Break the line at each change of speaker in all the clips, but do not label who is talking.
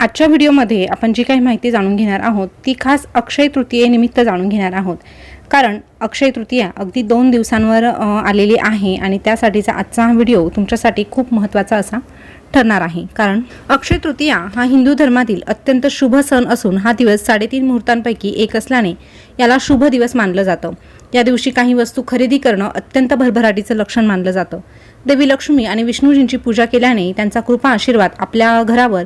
आजच्या व्हिडिओमध्ये आपण जी काही माहिती जाणून घेणार आहोत ती खास अक्षय तृतीयेनिमित्त जाणून घेणार आहोत. कारण अक्षय तृतीया अगदी दोन दिवसांवर आलेली आहे आणि त्यासाठीचा आजचा हा व्हिडिओ तुमच्यासाठी खूप महत्त्वाचा असा ठरणार आहे. कारण अक्षय तृतीया हा हिंदू धर्मातील अत्यंत शुभ सण असून हा दिवस साडेतीन मुहूर्तांपैकी एक असल्याने याला शुभ दिवस मानलं जातं. या दिवशी काही वस्तू खरेदी करणं अत्यंत भरभराटीचं लक्षण मानलं जातं. देवी लक्ष्मी आणि विष्णूजींची पूजा केल्याने त्यांचा कृपा आशीर्वाद आपल्या घरावर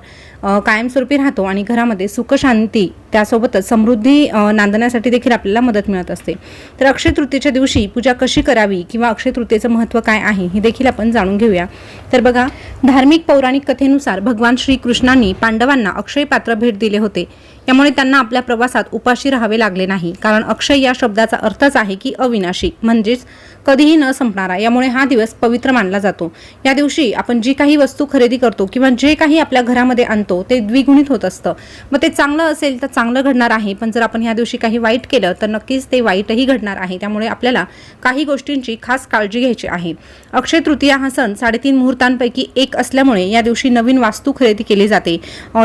कायमस्वरूपी राहतो आणि घरामध्ये सुखशांती त्यासोबतच समृद्धी नांदण्यासाठी देखील आपल्याला मदत मिळत असते. तर अक्षय तृतीयेच्या दिवशी पूजा कशी करावी किंवा अक्षय तृतीयेचं महत्त्व काय आहे हे देखील आपण जाणून घेऊया. तर बघा धार्मिक पौराणिक कथेनुसार भगवान श्रीकृष्णांनी पांडवांना अक्षय पात्र भेट दिले होते. यामुळे त्यांना आपल्या प्रवासात उपाशी राहावे लागले नाही. कारण अक्षय या शब्दाचा अर्थच आहे की अविनाशी. म्हणजेच कधीही न संपणारा यामुळे हा दिवस पवित्र मानला जातो. या दिवशी आपण जी काही वस्तू खरेदी करतो किंवा जे काही आपल्या घरामध्ये आणतो ते द्विगुणित होत असतं. मग ते चांगलं असेल तर चांगलं घडणार आहे पण जर आपण ह्या दिवशी काही वाईट केलं तर नक्कीच ते वाईटही घडणार आहे. त्यामुळे आपल्याला काही गोष्टींची खास काळजी घ्यायची आहे. अक्षय तृतीया हा सण साडेतीन मुहूर्तांपैकी एक असल्यामुळे या दिवशी नवीन वास्तू खरेदी केली जाते.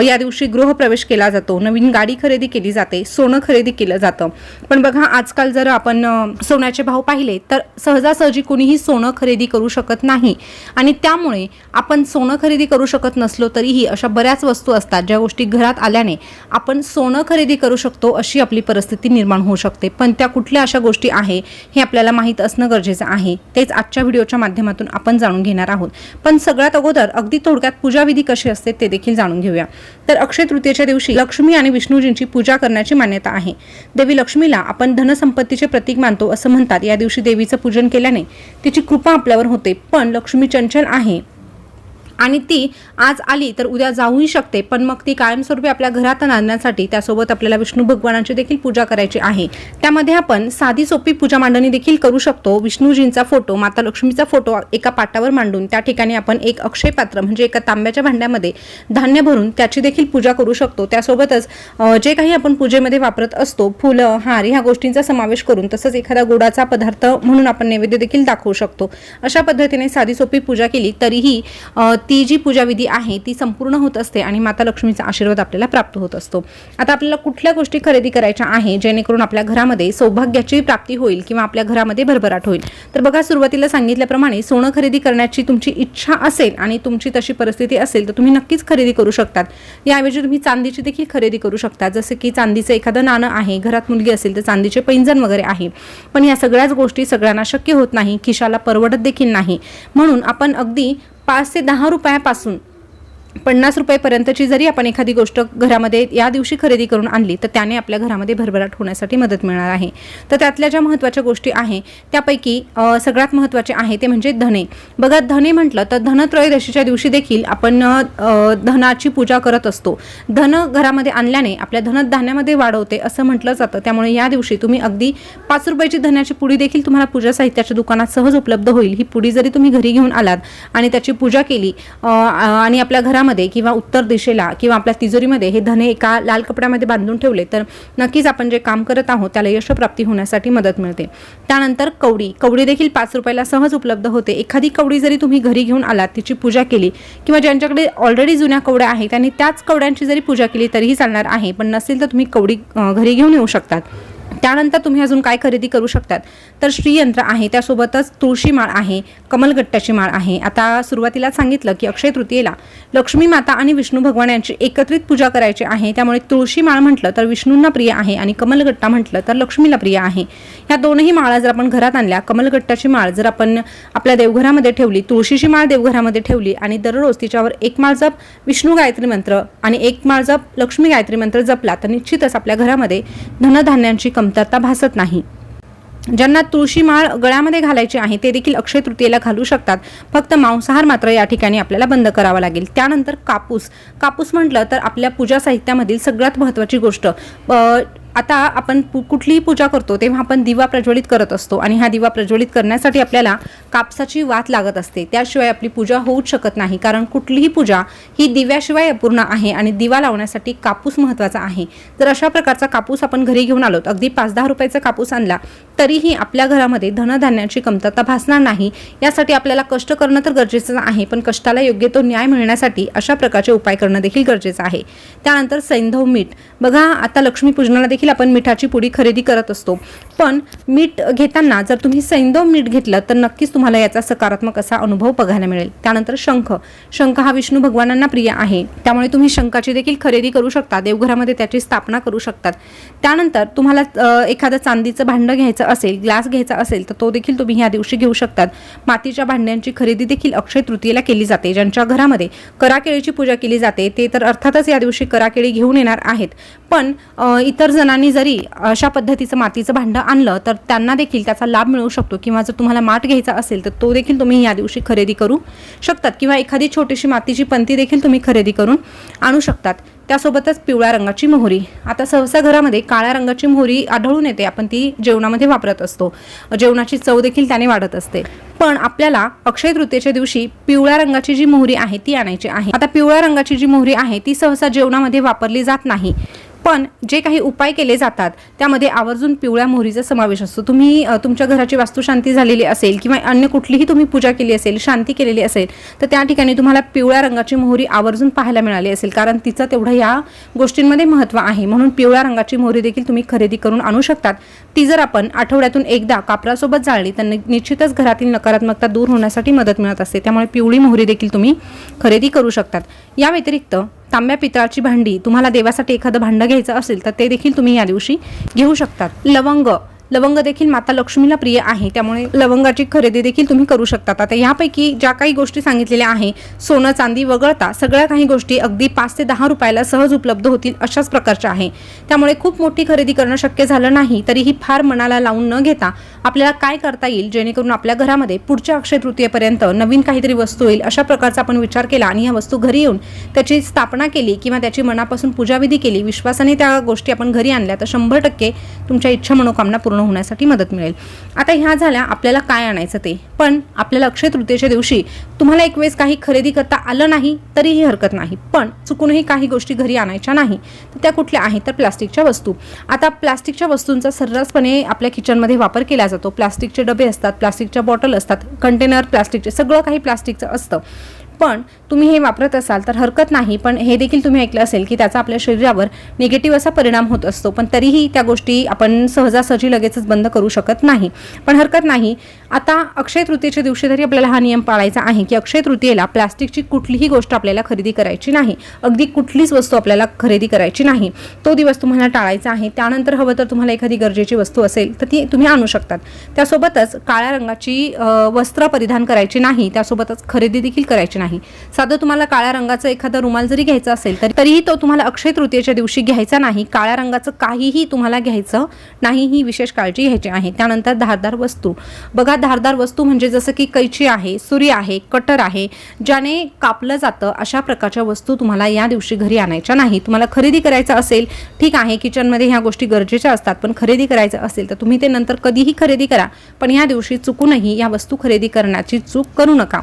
या दिवशी गृहप्रवेश केला जातो नवीन गाडी खरेदी केली जाते सोनं खरेदी केलं जातं. पण बघा आजकाल जर आपण सोन्याचे भाव पाहिले तर सहजासहजी कोणीही सोनं खरेदी करू शकत नाही. आणि त्यामुळे आपण सोनं खरेदी करू शकत नसलो तरीही अशा बऱ्याच वस्तू असतात ज्या गोष्टी घरात आल्याने आपण सोनं खरेदी करू शकतो अशी आपली परिस्थिती निर्माण होऊ शकते. पण त्या कुठल्या अशा गोष्टी आहे हे आपल्याला माहीत असणं गरजेचं आहे. तेच आजच्या व्हिडिओच्या माध्यमातून आपण जाणून घेणार आहोत. पण सगळ्यात अगोदर अगदी थोडक्यात पूजाविधी कशी असते ते देखील जाणून घेऊया. तर अक्षय तृतीयेच्या दिवशी लक्ष्मी आणि विष्णूजींची पूजा करण्याची मान्यता आहे. देवी लक्ष्मीला आपण धनसंपत्तीचे प्रतीक मानतो असं म्हणतात. या दिवशी देवीचं पूजन केल्याने तिची कृपा आपल्यावर होते. पण लक्ष्मी चंचल आहे. आणि ती आज आली तर उद्या जाऊही शकते. पण मग ती कायमस्वरूपी आपल्या घरात आणण्यासाठी त्यासोबत आपल्याला विष्णू भगवानाची देखील पूजा करायची आहे. त्यामध्ये आपण साधी सोपी पूजा मांडणी देखील करू शकतो. विष्णूजींचा फोटो माता लक्ष्मीचा फोटो एका पाटावर मांडून त्या ठिकाणी आपण एक अक्षय पात्र म्हणजे एका तांब्याच्या भांड्यामध्ये धान्य भरून त्याची देखील पूजा करू शकतो. त्यासोबतच जे काही आपण पूजेमध्ये वापरत असतो फुलं हार ह्या गोष्टींचा समावेश करून तसंच एखादा गोडाचा पदार्थ म्हणून आपण नैवेद्य देखील दाखवू शकतो. अशा पद्धतीने साधी सोपी पूजा केली तरीही ती जी पूजाविधी आहे ती संपूर्ण होत असते आणि माता लक्ष्मीचा आशीर्वाद आपल्याला प्राप्त होत असतो. आता आपल्याला कुठल्या गोष्टी खरेदी करायच्या आहे जेणेकरून आपल्या घरामध्ये सौभाग्याची प्राप्ती होईल किंवा आपल्या घरामध्ये भरभराट होईल? तर बघा सुरुवातीला सांगितल्याप्रमाणे सोनं खरेदी करण्याची तुमची इच्छा असेल आणि तुमची तशी परिस्थिती असेल तर तुम्ही नक्कीच खरेदी करू शकतात. याऐवजी तुम्ही चांदीची देखील खरेदी करू शकता जसं की चांदीचं एखादं नाणं आहे घरात मुलगी असेल तर चांदीचे पैंजण वगैरे आहे. पण या सगळ्याच गोष्टी सगळ्यांना शक्य होत नाही खिशाला परवडत देखील नाही. म्हणून आपण अगदी पाच ते दहा रुपयापासून. पन्नास रुपयेपर्यंतची जरी आपण एखादी गोष्ट घरामध्ये या दिवशी खरेदी करून आणली तर त्याने आपल्या घरामध्ये भरभराट होण्यासाठी मदत मिळणार आहे. तर त्यातल्या ज्या महत्त्वाच्या गोष्टी आहे त्यापैकी सगळ्यात महत्त्वाचे आहे ते म्हणजे धने. बघा धने म्हटलं तर धनत्रयोदशीच्या दिवशी देखील आपण धनाची पूजा करत असतो. धन घरामध्ये आणल्याने आपल्या धनधान्यामध्ये वाढवते असं म्हटलं जातं. त्यामुळे या दिवशी तुम्ही अगदी पाच रुपयाची धन्याची पुडी देखील तुम्हाला पूजा साहित्याच्या दुकानात सहज उपलब्ध होईल. ही पुडी जरी तुम्ही घरी घेऊन आलात आणि त्याची पूजा केली आणि आपल्या घरामध्ये किंवा उत्तर दिशेला किंवा आपल्या तिजोरीमध्ये हे धने एका लाल कपड्यामध्ये बांधून ठेवले तर नक्कीच आपण जे काम करत आहोत त्याला यशप्राप्ती होण्यासाठी मदत मिळते. त्यानंतर कवडी. कवडी देखील पाच रुपयाला सहज उपलब्ध होते. एखादी कवडी जरी तुम्ही घरी घेऊन आलात तिची पूजा केली किंवा ज्यांच्याकडे ऑलरेडी जुन्या कवड्या आहेत त्यांनी त्याच कवड्यांची जरी पूजा केली तरीही चालणार आहे पण नसेल तर तुम्ही कवडी घरी घेऊन येऊ शकतात. त्यानंतर तुम्ही अजून काय खरेदी करू शकतात. तर श्रीयंत्र आहे त्यासोबतच तुळशी माळ आहे कमलगट्ट्याची माळ आहे. आता सुरुवातीला सांगितलं की अक्षय तृतीयेला लक्ष्मी माता आणि विष्णू भगवान यांची एकत्रित पूजा करायची आहे. त्यामुळे तुळशी माळ म्हटलं तर विष्णूंना प्रिय आहे आणि कमलगट्टा म्हटलं तर लक्ष्मीला प्रिय आहे. ह्या दोनही माळा जर आपण घरात आणल्या कमलगट्टाची माळ जर आपण आपल्या देवघरामध्ये ठेवली तुळशीची माळ देवघरामध्ये ठेवली आणि दररोज तिच्यावर एक माळ जप विष्णू गायत्री मंत्र आणि एक माळ जप लक्ष्मी गायत्री मंत्र जपला तर निश्चितच आपल्या घरामध्ये धनधान्यांची कमतरता भासत नाही. ज्यांना तुळशी माळ गळ्यामध्ये घालायची आहे ते देखील अक्षय तृतीयेला घालू शकतात. फक्त मांसाहार मात्र या ठिकाणी आपल्याला बंद करावा लागेल. त्यानंतर कापूस. कापूस म्हटलं तर आपल्या पूजा साहित्यामधील सगळ्यात महत्त्वाची गोष्ट आता आपण पु- कुठलीही पूजा करतो तेव्हा आपण दिवा प्रज्वलित करत असतो आणि हा दिवा प्रज्वलित करण्यासाठी आपल्याला कापसाची वात लागत असते. त्याशिवाय आपली पूजा होऊच शकत नाही कारण कुठलीही पूजा ही दिव्याशिवाय अपूर्ण आहे आणि दिवा लावण्यासाठी कापूस महत्त्वाचा आहे. तर अशा प्रकारचा कापूस आपण घरी घेऊन आलोत. अगदी पाच दहा रुपयाचा कापूस आणला तरीही आपल्या घरामध्ये धनधान्याची कमतरता भासणार नाही. यासाठी आपल्याला कष्ट करणं तर गरजेचं आहे पण कष्टाला योग्य तो न्याय मिळण्यासाठी अशा प्रकारचे उपाय करणं देखील गरजेचं आहे. त्यानंतर सैंधव मीठ. बघा आता लक्ष्मीपूजनाला देखील आपण मिठाची पुडी खरेदी करत असतो. पण मीठ घेताना जर तुम्ही सैंदव मीठ घेतलं तर नक्कीच तुम्हाला याचा सकारात्मक असा अनुभव बघायला मिळेल. त्यानंतर शंख. शंख हा विष्णू भगवानांना प्रिय आहे. त्यामुळे तुम्ही शंखाची देखील खरेदी करू शकता. देवघरामध्ये त्याची स्थापना करू शकतात. त्यानंतर तुम्हाला एखादं चांदीचं भांडं घ्यायचं असेल ग्लास घ्यायचा असेल तर तो देखील तुम्ही ह्या दिवशी घेऊ शकतात. मातीच्या भांड्यांची खरेदी देखील अक्षय तृतीयेला केली जाते. ज्यांच्या घरामध्ये कराकेळीची पूजा केली जाते ते तर अर्थातच या दिवशी कराकेळी घेऊन येणार आहेत. पण इतर जण जणांनी जरी अशा पद्धतीचं मातीचं भांडं आणलं तर त्यांना देखील त्याचा लाभ मिळू शकतो. किंवा जर तुम्हाला माठ घ्यायचा असेल तर तो देखील तुम्ही या दिवशी खरेदी करू शकतात. किंवा एखादी छोटीशी मातीची पंती देखील तुम्ही खरेदी करून आणू शकतात. त्यासोबतच पिवळ्या रंगाची मोहरी. आता सहसा घरामध्ये काळ्या रंगाची मोहरी आढळून येते. आपण ती जेवणामध्ये वापरत असतो. जेवणाची चव देखील त्याने वाढत असते. पण आपल्याला अक्षय तृतीयेच्या दिवशी पिवळ्या रंगाची जी मोहरी आहे ती आणायची आहे. आता पिवळ्या रंगाची जी मोहरी आहे ती सहसा जेवणामध्ये वापरली जात नाही. पण जे काही उपाय केले जातात त्यामध्ये आवर्जून पिवळ्या मोहरीचा समावेश असतो. तुम्ही तुमच्या घराची वास्तुशांती झालेली असेल किंवा अन्य कुठलीही तुम्ही पूजा केली असेल शांती केलेली असेल तर त्या ठिकाणी तुम्हाला पिवळ्या रंगाची मोहरी आवर्जून पाहायला मिळाली असेल. कारण तिचं तेवढं या गोष्टींमध्ये महत्त्व आहे. म्हणून पिवळ्या रंगाची मोहरी देखील तुम्ही खरेदी करून आणू शकतात. ती जर आपण आठवड्यातून एकदा कापरासोबत जाळली तर निश्चितच घरातील नकारात्मकता दूर होण्यासाठी मदत मिळत असते. त्यामुळे पिवळी मोहरी देखील तुम्ही खरेदी करू शकतात. या व्यतिरिक्त तांब्या पितळाची भांडी तुम्हाला देवासाठी एखादं भांडं घ्यायचं असेल तर ते देखील तुम्ही या दिवशी घेऊ शकतात. लवंग लवंग देखील माता लक्ष्मीला प्रिय आहे. त्यामुळे लवंगाची खरेदी देखील तुम्ही करू शकतात. आता यापैकी ज्या काही गोष्टी सांगितलेल्या आहे सोनं चांदी वगळता सगळ्या काही गोष्टी अगदी पाच ते दहा रुपयाला सहज उपलब्ध होतील अशाच प्रकारच्या आहे. त्यामुळे खूप मोठी खरेदी करणं शक्य झालं नाही तरीही फार मनाला लावून न घेता आपल्याला काय करता येईल जेणेकरून आपल्या घरामध्ये पुढच्या अक्षय तृतीयेपर्यंत नवीन काहीतरी वस्तू येईल अशा प्रकारचा आपण विचार केला आणि ह्या वस्तू घरी येऊन त्याची स्थापना केली किंवा त्याची मनापासून पूजाविधी केली विश्वासाने त्या गोष्टी आपण घरी आणल्या तर शंभर टक्के तुमच्या इच्छा मनोकामना पूर्ण होण्यासाठी मदत मिळेल. आता ह्या झाल्या आपल्याला काय आणायचं ते? पण आपल्याला अक्षय तृतीयेच्या दिवशी तुम्हाला एक वेळेस काही खरेदी करता आलं नाही तरीही हरकत नाही. पण चुकूनही काही गोष्टी घरी आणायच्या नाही तर त्या कुठल्या आहेत? तर प्लास्टिकच्या वस्तू. आता प्लास्टिकच्या वस्तूंचा सर्रासपणे आपल्या किचनमध्ये वापर केला जातो. प्लास्टिकचे डबे असतात प्लास्टिकच्या बॉटल असतात कंटेनर प्लास्टिकचे सगळं काही प्लास्टिकचं असतं. पण तुम्ही हे वापरत असाल तर हरकत नाही पण हे देखील तुम्ही ऐकलं असेल की त्याचा आपल्या शरीरावर निगेटिव्ह असा परिणाम होत असतो. पण तरीही त्या गोष्टी आपण सहजासहजी लगेचच बंद करू शकत नाही. पण हरकत नाही आता अक्षय तृतीयेच्या दिवशी तरी आपल्याला हा नियम पाळायचा आहे की अक्षय तृतीयेला प्लास्टिकची कुठलीही गोष्ट आपल्याला खरेदी करायची नाही. अगदी कुठलीच वस्तू आपल्याला खरेदी करायची नाही. तो दिवस तुम्हाला टाळायचा आहे. त्यानंतर हवं तर तुम्हाला एखादी गरजेची वस्तू असेल तर ती तुम्ही आणू शकतात. त्यासोबतच काळ्या रंगाची वस्त्र परिधान करायची नाही. त्यासोबतच खरेदी देखील करायची नाही. साधं तुम्हाला काळ्या रंगाचा एखादा रुमाल जरी घ्यायचा असेल तर तरीही तो तुम्हाला अक्षय तृतीयेच्या दिवशी घ्यायचा नाही. काळ्या रंगाचं काहीही तुम्हाला घ्यायचं नाही ही विशेष काळजी घ्यायची आहे. त्यानंतर धारदार वस्तू. बघा धारदार वस्तू म्हणजे जसं की कैची आहे सुरी आहे कटर आहे ज्याने कापलं जातं अशा प्रकारच्या वस्तू तुम्हाला या दिवशी घरी आणायच्या नाही तुम्हाला खरेदी करायचं असेल ठीक आहे किचनमध्ये ह्या गोष्टी गरजेच्या असतात पण खरेदी करायचं असेल तर तुम्ही ते नंतर कधीही खरेदी करा पण या दिवशी चुकूनही या वस्तू खरेदी करण्याची चूक करू नका.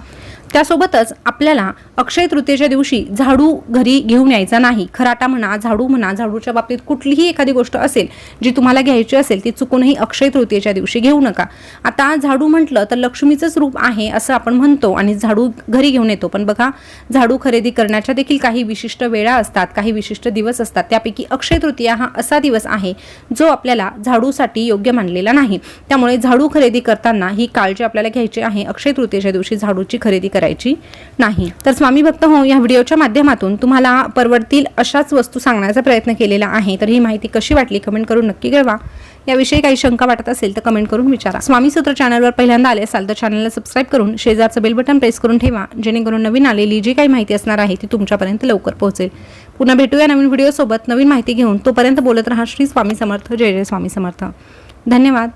त्यासोबतच आपल्याला अक्षय तृतीयेच्या दिवशी झाडू घरी घेऊन यायचा नाही. खराटा म्हणा झाडू म्हणा झाडूच्या बाबतीत कुठलीही एखादी गोष्ट असेल जी तुम्हाला घ्यायची असेल ती चुकूनही अक्षय तृतीयेच्या दिवशी घेऊ नका. आता झाडू म्हटलं तर लक्ष्मीचंच रूप आहे असं आपण म्हणतो आणि झाडू घरी घेऊन येतो. पण बघा झाडू खरेदी करण्याच्या देखील काही विशिष्ट वेळा असतात काही विशिष्ट दिवस असतात. त्यापैकी अक्षय तृतीया हा असा दिवस आहे जो आपल्याला झाडूसाठी योग्य मानलेला नाही. त्यामुळे झाडू खरेदी करताना ही काळजी आपल्याला घ्यायची आहे. अक्षय तृतीयेच्या दिवशी झाडूची खरेदी करायची नाही. तर स्वामी भक्त हो या व्हिडिओच्या माध्यमातून तुम्हाला परवडतील अशाच वस्तू सांगण्याचा प्रयत्न केलेला आहे. तर ही माहिती कशी वाटली कमेंट करून नक्की कळवा. याविषयी काही शंका वाटत असेल तर कमेंट करून विचारा. स्वामी सूत्र चॅनलवर पहिल्यांदा आले असाल तर चॅनलला सबस्क्राईब करून शेजारचं बेल बटन प्रेस करून ठेवा. जेणेकरून नवीन आलेली जी काही माहिती असणार आहे ती तुमच्यापर्यंत लवकर पोहोचेल. पुन्हा भेटूया नवीन व्हिडिओसोबत. नवीन माहिती घेऊन तोपर्यंत बोलत रहा श्री स्वामी समर्थ. जय जय स्वामी समर्थ. धन्यवाद.